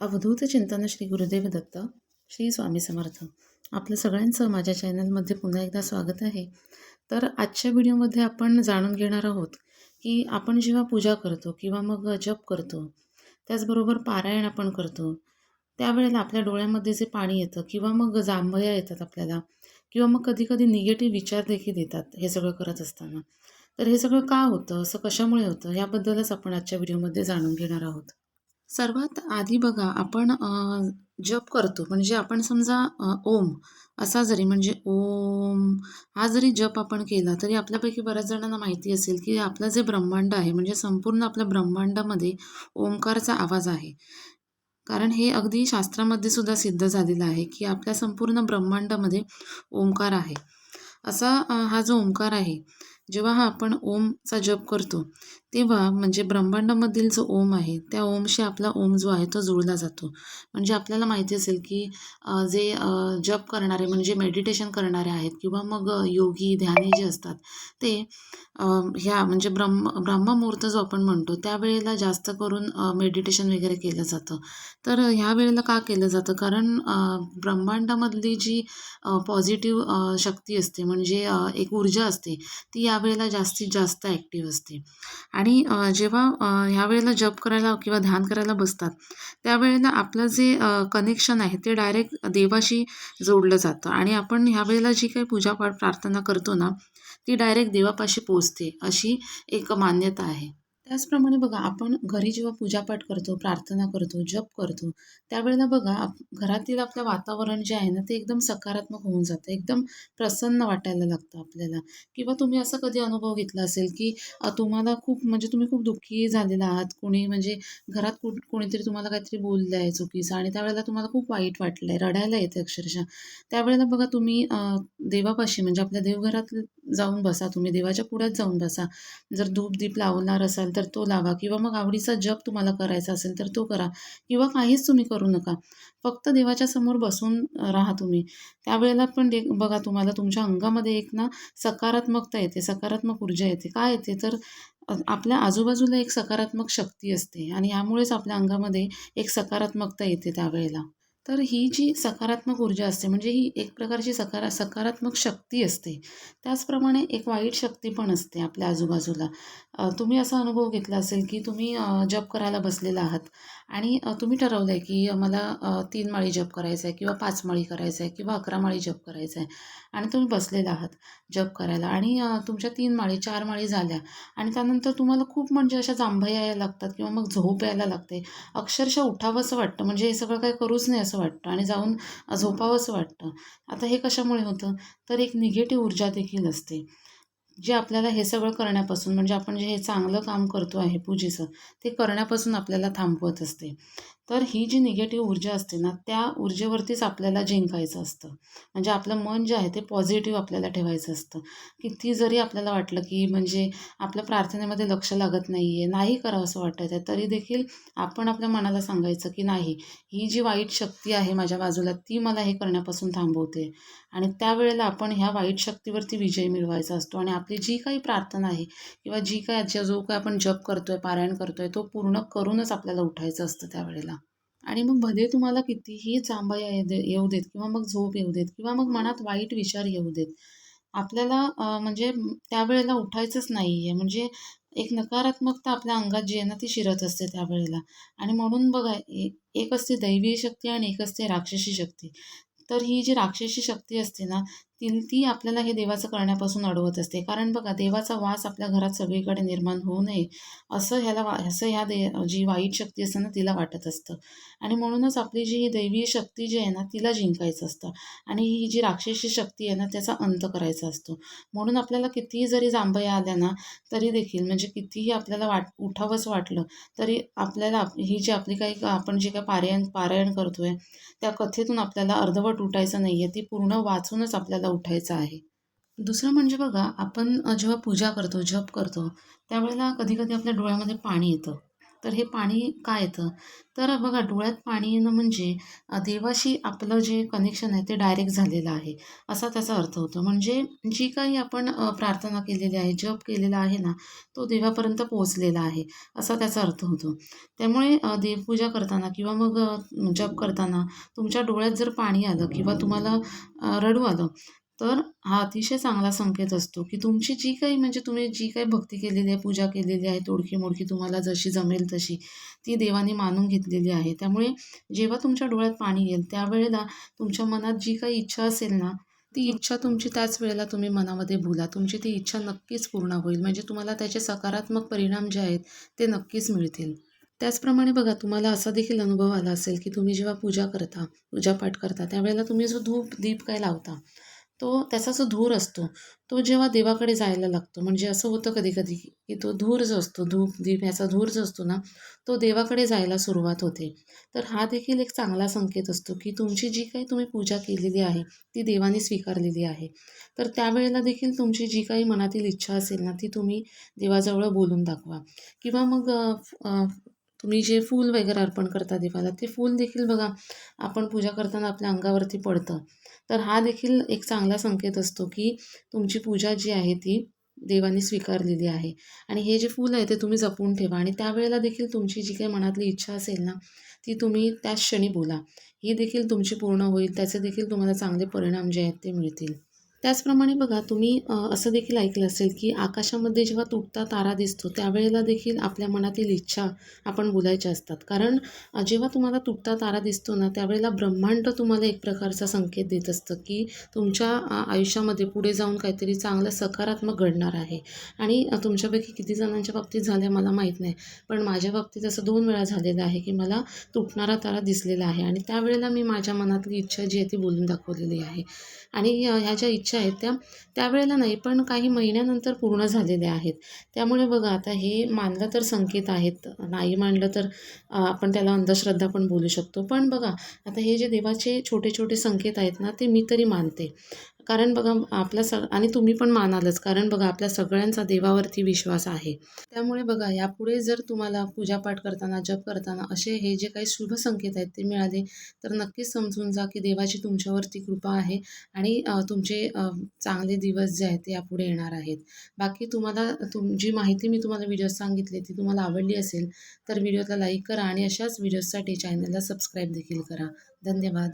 अवधूत चिंतन श्री गुरुदेव दत्त श्री स्वामी समर्थ. आपलं सगळ्यांचं माझ्या चॅनलमध्ये पुन्हा एकदा स्वागत आहे. तर आजच्या व्हिडिओमध्ये आपण जाणून घेणार आहोत की आपण जेव्हा पूजा करतो किंवा मग जप करतो त्याचबरोबर पारायण आपण करतो त्यावेळेला आपल्या डोळ्यामध्ये जे पाणी येतं किंवा मग जांभया येतात आपल्याला किंवा मग कधीकधी निगेटिव्ह विचार देखील येतात हे सगळं करत असताना. तर हे सगळं का होतं असं कशामुळे होतं याबद्दलच आपण आजच्या व्हिडिओमध्ये जाणून घेणार आहोत. सर्वात आधी बघा आपण जप करतो. म्हणजे आपण समजा ओम असा जरी म्हणजे ओम हा जरी जप आपण केला तरी आपल्यापैकी बऱ्याच जणांना माहिती असेल की आपलं जे ब्रह्मांड आहे म्हणजे संपूर्ण आपल्या ब्रह्मांडामध्ये ओंकारचा आवाज आहे. कारण हे अगदी शास्त्रामध्ये सुद्धा सिद्ध झालेलं आहे की आपल्या संपूर्ण ब्रह्मांडामध्ये ओंकार आहे. असा हा जो ओंकार आहे जेव्हा हा आपण ओमचा जप करतो तेव्हा म्हणजे ब्रह्मांडामधील जो ओम आहे त्या ओमशी आपला ओम जो आहे तो जुळला जातो. म्हणजे आपल्याला माहिती असेल की जे जप करणारे म्हणजे मेडिटेशन करणारे आहेत किंवा मग योगी ध्यानी जे असतात ते ह्या म्हणजे ब्रह्म ब्रह्ममुहूर्त जो आपण म्हणतो त्यावेळेला जास्त करून मेडिटेशन वगैरे केलं जातं. तर ह्या वेळेला का केलं जातं? कारण ब्रह्मांडामधली जी पॉझिटिव्ह शक्ती असते म्हणजे एक ऊर्जा असते ती यावेळेला जास्तीत जास्त ॲक्टिव्ह असते. आणि जेव्हा ह्या वेळेला जप करायला किंवा ध्यान करायला बसतात त्यावेळेला आपलं जे कनेक्शन आहे ते डायरेक्ट देवाशी जोडलं जातं. आणि आपण ह्या वेळेला जी काही पूजापाठ प्रार्थना करतो ना ती डायरेक्ट देवापाशी पोचते अशी एक मान्यता आहे. त्याचप्रमाणे बघा आपण घरी जेव्हा पूजापाठ करतो प्रार्थना करतो जप करतो त्यावेळेला बघा आप घरातील आपलं वातावरण जे आहे ना ते एकदम सकारात्मक होऊन जातं. एकदम प्रसन्न वाटायला लागतं आपल्याला. किंवा तुम्ही असं कधी अनुभव घेतला असेल की तुम्हाला खूप म्हणजे तुम्ही खूप दुःखी झालेला आहात कोणी म्हणजे घरात कुठ कोणीतरी तुम्हाला काहीतरी बोललं आहे चुकीचं आणि त्यावेळेला तुम्हाला खूप वाईट वाटलं आहे रडायला येतं अक्षरशः. त्यावेळेला बघा तुम्ही देवापाशी म्हणजे आपल्या देवघरात जाऊन बसा तुम्ही देवाच्या पुढ्यात जाऊन बसा. जर धूप दीप लावणार असाल तर तर तो लावा किंवा मग आवडीचा जप तुम्हाला करायचा असेल तर तो करा किंवा काहीच तुम्ही करू नका. फक्त देवाच्या समोर बसून राहा तुम्ही. त्यावेळेला पण दे बघा तुम्हाला तुमच्या अंगामध्ये एक ना सकारात्मकता येते सकारात्मक ऊर्जा येते. काय येते? तर आपल्या आजूबाजूला एक सकारात्मक शक्ती असते आणि यामुळेच आपल्या अंगामध्ये एक सकारात्मकता येते त्यावेळेला. तर ही जी सकारात्मक ऊर्जा असते म्हणजे ही एक प्रकारची सकारा सकारात्मक शक्ती असते. त्याचप्रमाणे एक वाईट शक्ती पण असते आपल्या आजूबाजूला. तुम्ही असा अनुभव घेतला असेल की तुम्ही जप करायला बसलेला आहात आणि तुम्ही ठरवलं आहे की मला तीन माळी जप करायचा आहे किंवा पाच माळी करायचा आहे किंवा अकरा माळी जप करायचा आहे आणि तुम्ही बसलेला आहात जप करायला आणि तुमच्या तीन माळी चार माळी झाल्या आणि त्यानंतर तुम्हाला खूप म्हणजे अशा जांभया यायला लागतात किंवा मग झोप यायला लागते. अक्षरशः उठावंसं वाटतं म्हणजे हे सगळं काही करूच नाही असं वाटतं आणि जाऊन झोपावं झोपावंसं वाटतं. आता हे कशामुळे होतं? तर एक निगेटिव्ह ऊर्जा देखील असते. जे आपल्याला हे सगळं करण्यापासून म्हणजे आपण जे हे चांगलं काम करतो आहे पूजेचं ते करण्यापासून आपल्याला थांबवत असते. तर ही जी निगेटिव्ह ऊर्जा असते ना त्या ऊर्जेवरतीच आपल्याला जिंकायचं असतं. म्हणजे आपलं मन जे आहे ते पॉझिटिव्ह आपल्याला ठेवायचं असतं. किती जरी आपल्याला वाटलं की म्हणजे आपल्या प्रार्थनेमध्ये लक्ष लागत नाही आहे नाही करावं असं वाटत आहे तरी देखील आपण आपल्या मनाला सांगायचं की नाही ही जी वाईट शक्ती आहे माझ्या बाजूला ती मला हे करण्यापासून थांबवते. आणि त्यावेळेला आपण ह्या वाईट शक्तीवरती विजय मिळवायचा असतो. आणि आपली जी काही प्रार्थना आहे किंवा जी काय जो काय आपण जप करतोय पारायण करतोय तो पूर्ण करूनच आपल्याला उठायचं असतं त्यावेळेला. आणि मग भले तुम्हाला कितीही चांबा येऊ देत किंवा मग झोप येऊ देत किंवा मग मनात वाईट विचार येऊ देत आपल्याला म्हणजे त्यावेळेला उठायचंच नाही आहे म्हणजे एक नकारात्मकता आपल्या अंगात जी आहे ना ती शिरत असते त्यावेळेला. आणि म्हणून बघा एक असते दैवी शक्ती आणि एक असते राक्षसी शक्ती. तर ही जी राक्षसी शक्ती असते ना ती ती आपल्याला हे देवाचं करण्यापासून अडवत असते. कारण बघा देवाचा वास आपल्या घरात सगळीकडे निर्माण होऊ नये असं ह्याला वा असं ह्या दे जी वाईट शक्ती असते ना तिला वाटत असतं. आणि म्हणूनच आपली जी ही दैवी शक्ती जी आहे ना तिला जिंकायचं असतं. आणि ही जी राक्षसी शक्ती आहे ना त्याचा अंत करायचा असतो. म्हणून आपल्याला कितीही जरी जांभया आल्या ना तरी देखील म्हणजे कितीही आपल्याला वाट उठावंच वाटलं तरी आपल्याला ही जी आपली काही आपण जे काही पारायण पारायण करतोय त्या कथेतून आपल्याला अर्धवट उठायचं नाही आहे ती पूर्ण वाचूनच आपल्याला उठायचं आहे. दुसरं म्हणजे बघा आपण जेव्हा पूजा करतो जप करतो त्यावेळेला कधीकधी आपल्या डोळ्यामध्ये पाणी येतं. तर हे पाणी काय येतं? तर बघा डोळ्यात पाणी येणं म्हणजे देवाशी आपलं जे कनेक्शन आहे ते डायरेक्ट झालेलं आहे. असा त्याचा अर्थ होतो. म्हणजे जी काही आपण प्रार्थना केलेली आहे जप केलेला आहे ना तो देवापर्यंत पोहोचलेला आहे. असा त्याचा अर्थ होतो. त्यामुळे देवपूजा करताना किंवा मग जप करताना तुमच्या डोळ्यात जर पाणी आलं किंवा तुम्हाला रडू आलं तर हा अतिशय चांगला संकेत असतो की तुमची जी काही म्हणजे तुम्ही जी काही भक्ती केलेली आहे पूजा केलेली आहे तोडकी मोडकी तुम्हाला जशी जमेल तशी ती देवाने मानून घेतलेली आहे. त्यामुळे जेव्हा तुमच्या डोळ्यात पाणी येईल त्यावेळेला तुमच्या मनात जी काही इच्छा असेल ना ती इच्छा तुमची त्याच वेळेला तुम्ही मनामध्ये भुला. तुमची ती इच्छा नक्कीच पूर्ण होईल. म्हणजे तुम्हाला त्याचे सकारात्मक परिणाम जे आहेत ते नक्कीच मिळतील. त्याचप्रमाणे बघा तुम्हाला असा देखील अनुभव आला असेल की तुम्ही जेव्हा पूजा करता पूजापाठ करता त्यावेळेला तुम्ही जो धूप दीप काय लावता तो त्याचा जो धूर असतो तो जेव्हा देवाकडे जायला लागतो म्हणजे असं होतं कधी कधी की तो धूर जो असतो धूप दीप ह्याचा धूर जो असतो ना तो देवाकडे जायला सुरुवात होते. तर हा देखील एक चांगला संकेत असतो की तुमची जी काही तुम्ही पूजा केलेली आहे ती देवाने स्वीकारलेली आहे. तर त्यावेळेला देखील तुमची जी काही मनातील इच्छा असेल ना ती तुम्ही देवाजवळ बोलून दाखवा. किंवा मग तुम्ही जे फूल वगैरे अर्पण करता देवाला ते फूल देखील बघा आपण पूजा करताना आपल्या अंगावरती पडतं. तर हा देखील एक चांगला संकेत असतो की तुमची पूजा जी आहे ती देवाने स्वीकारलेली आहे. आणि हे जे फूल आहे ते तुम्ही जपून ठेवा आणि त्यावेळेला देखील तुमची जी काही मनातली इच्छा असेल ना ती तुम्ही त्याच क्षणी बोला. ही देखील तुमची पूर्ण होईल त्याचे देखील तुम्हाला चांगले परिणाम जे आहेत ते मिळतील. त्याचप्रमाणे बघा तुम्ही असं देखील ऐकलं असेल की आकाशामध्ये जेव्हा तुटता तारा दिसतो त्यावेळेला देखील आपल्या मनातील इच्छा आपण बोलायच्या असतात. कारण जेव्हा तुम्हाला तुटता तारा दिसतो ना त्यावेळेला ब्रह्मांड तुम्हाला एक प्रकारचा संकेत देत असतं की तुमच्या आयुष्यामध्ये पुढे जाऊन काहीतरी चांगलं सकारात्मक घडणार आहे. आणि तुमच्यापैकी किती जणांच्या बाबतीत झालं मला माहीत नाही. पण माझ्या बाबतीत असं दोन वेळा झालेलं आहे की मला तुटणारा तारा दिसलेला आहे. आणि त्यावेळेला मी माझ्या मनातली इच्छा जी आहे ती बोलून दाखवलेली आहे. आणि ह्या ज्या इच्छा आहेत त्या. त्यावेळेला नाही पण काही महिन्यानंतर पूर्ण झालेल्या आहेत. त्यामुळे बघा आता हे मानलं तर संकेत आहेत. नाही मानलं तर आपण त्याला अंधश्रद्धा पण बोलू शकतो. पण बघा आता हे जे देवाचे छोटे छोटे संकेत आहेत ना ते मी तरी मानते. कारण बघा आपल्या सग आणि तुम्ही पण मानालच कारण बघा आपल्या सगळ्यांचा देवावरती विश्वास आहे. त्यामुळे बघा यापुढे जर तुम्हाला पूजापाठ करताना जप करताना असे हे जे काही शुभ संकेत आहेत ते मिळाले तर नक्कीच समजून जा की देवाची तुमच्यावरती कृपा आहे आणि तुमचे चांगले दिवस जे आहेत ते यापुढे येणार आहेत. बाकी तुम्हाला तुम जी माहिती मी तुम्हाला व्हिडिओ सांगितली ती तुम्हाला आवडली असेल तर व्हिडिओला लाईक करा आणि अशाच व्हिडिओजसाठी चॅनलला सबस्क्राईब देखील करा. धन्यवाद.